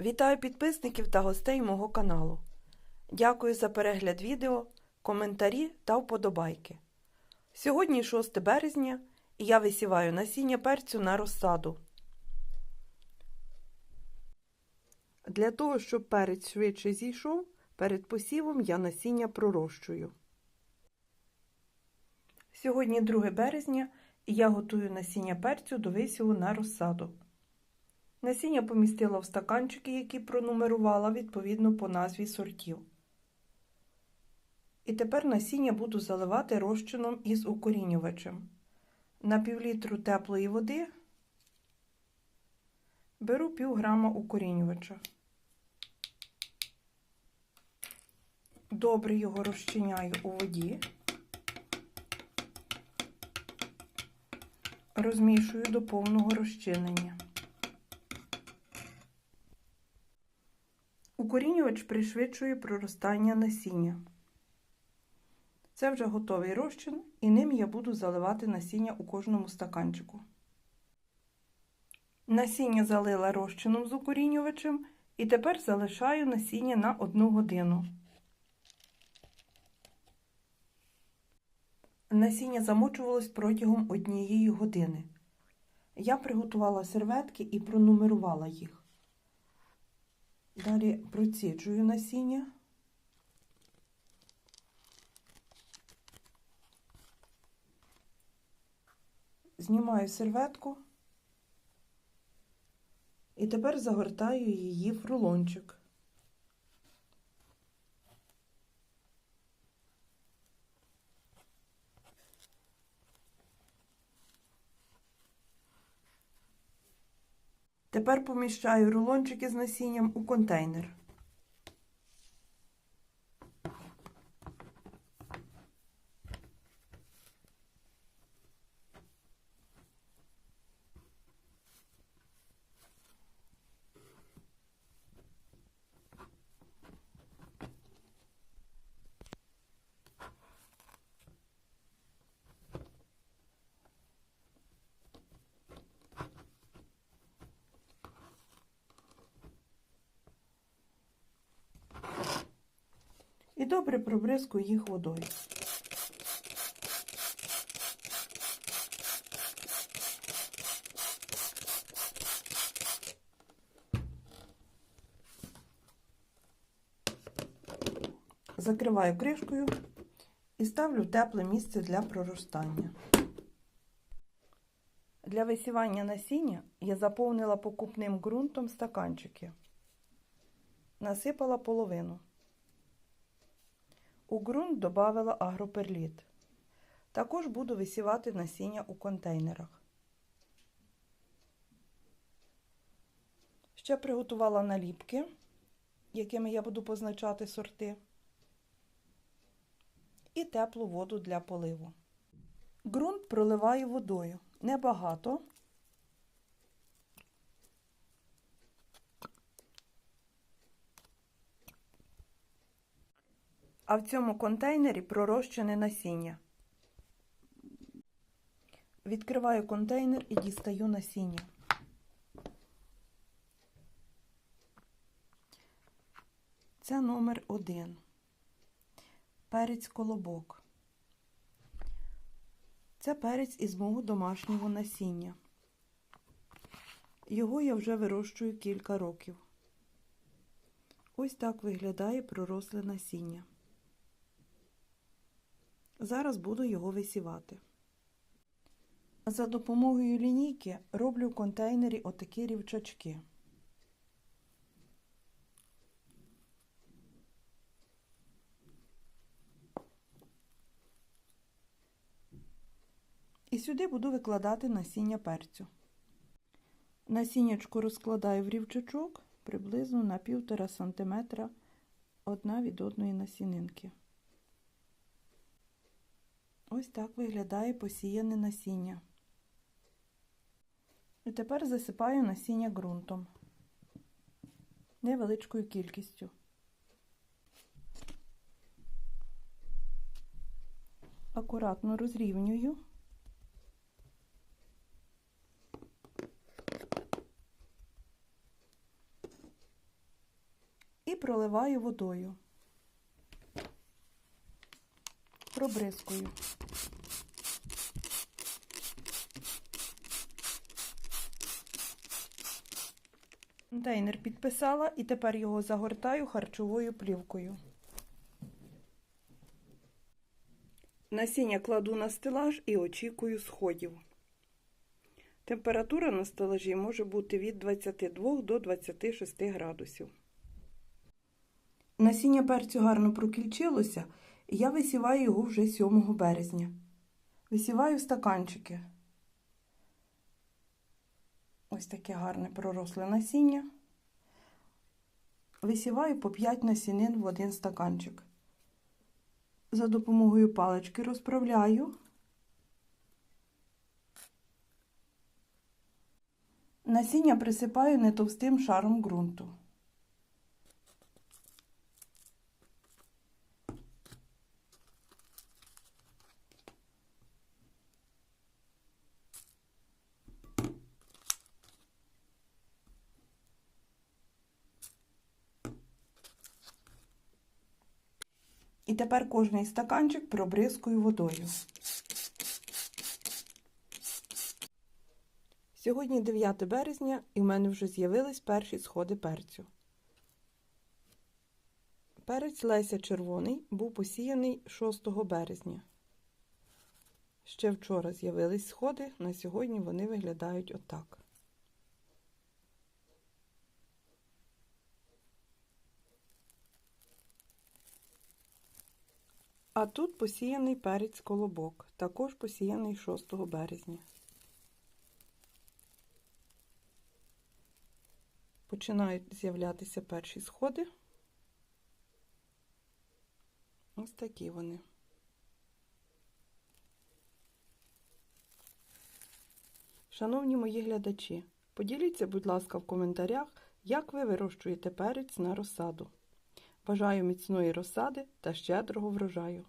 Вітаю підписників та гостей мого каналу. Дякую за перегляд відео, коментарі та вподобайки. Сьогодні 6 березня і я висіваю насіння перцю на розсаду. Для того, щоб перець швидше зійшов, перед посівом я насіння пророщую. Сьогодні 2 березня і я готую насіння перцю до висіву на розсаду. Насіння помістила в стаканчики, які пронумерувала відповідно по назві сортів. І тепер насіння буду заливати розчином із укорінювачем. На півлітру теплої води беру пів грама укорінювача. Добре його розчиняю у воді. Розмішую до повного розчинення. Укорінювач пришвидшує проростання насіння. Це вже готовий розчин, і ним я буду заливати насіння у кожному стаканчику. Насіння залила розчином з укорінювачем і тепер залишаю насіння на 1 годину. Насіння замочувалось протягом однієї години. Я приготувала серветки і пронумерувала їх. Далі проціджую насіння. Знімаю серветку і тепер загортаю її в рулончик. Тепер поміщаю рулончики з насінням у контейнер. Добре пробризкую їх водою. Закриваю кришкою і ставлю тепле місце для проростання. Для висівання насіння я заповнила покупним ґрунтом стаканчики. Насипала половину. У ґрунт додала агроперліт. Також буду висівати насіння у контейнерах. Ще приготувала наліпки, якими я буду позначати сорти, і теплу воду для поливу. Ґрунт проливаю водою небагато. А в цьому контейнері пророщене насіння. Відкриваю контейнер і дістаю насіння. Це номер один. Перець колобок. Це перець із мого домашнього насіння. Його я вже вирощую кілька років. Ось так виглядає проросле насіння. Зараз буду його висівати. За допомогою лінійки роблю в контейнері отакі рівчачки. І сюди буду викладати насіння перцю. Насіннячку розкладаю в рівчачок приблизно на 1,5 см одна від одної насінинки. Ось так виглядає посіяне насіння. І тепер засипаю насіння ґрунтом невеличкою кількістю. Акуратно розрівнюю. І проливаю водою. Пробризкую. Контейнер підписала і тепер його загортаю харчовою плівкою. Насіння кладу на стелаж і очікую сходів. Температура на стелажі може бути від 22 до 26 градусів. Насіння перцю гарно прокільчилося, я висіваю його вже 7 березня. Висіваю стаканчики. Ось таке гарне проросле насіння. Висіваю по 5 насінин в один стаканчик. За допомогою палички розправляю. Насіння присипаю не товстим шаром ґрунту. І тепер кожний стаканчик пробризкую водою. Сьогодні 9 березня і в мене вже з'явились перші сходи перцю. Перець Леся червоний був посіяний 6 березня. Ще вчора з'явились сходи, на сьогодні вони виглядають отак. А тут посіяний перець колобок, також посіяний 6 березня. Починають з'являтися перші сходи. Ось такі вони. Шановні мої глядачі, поділіться, будь ласка, в коментарях, як ви вирощуєте перець на розсаду. Бажаю міцної розсади та щедрого врожаю!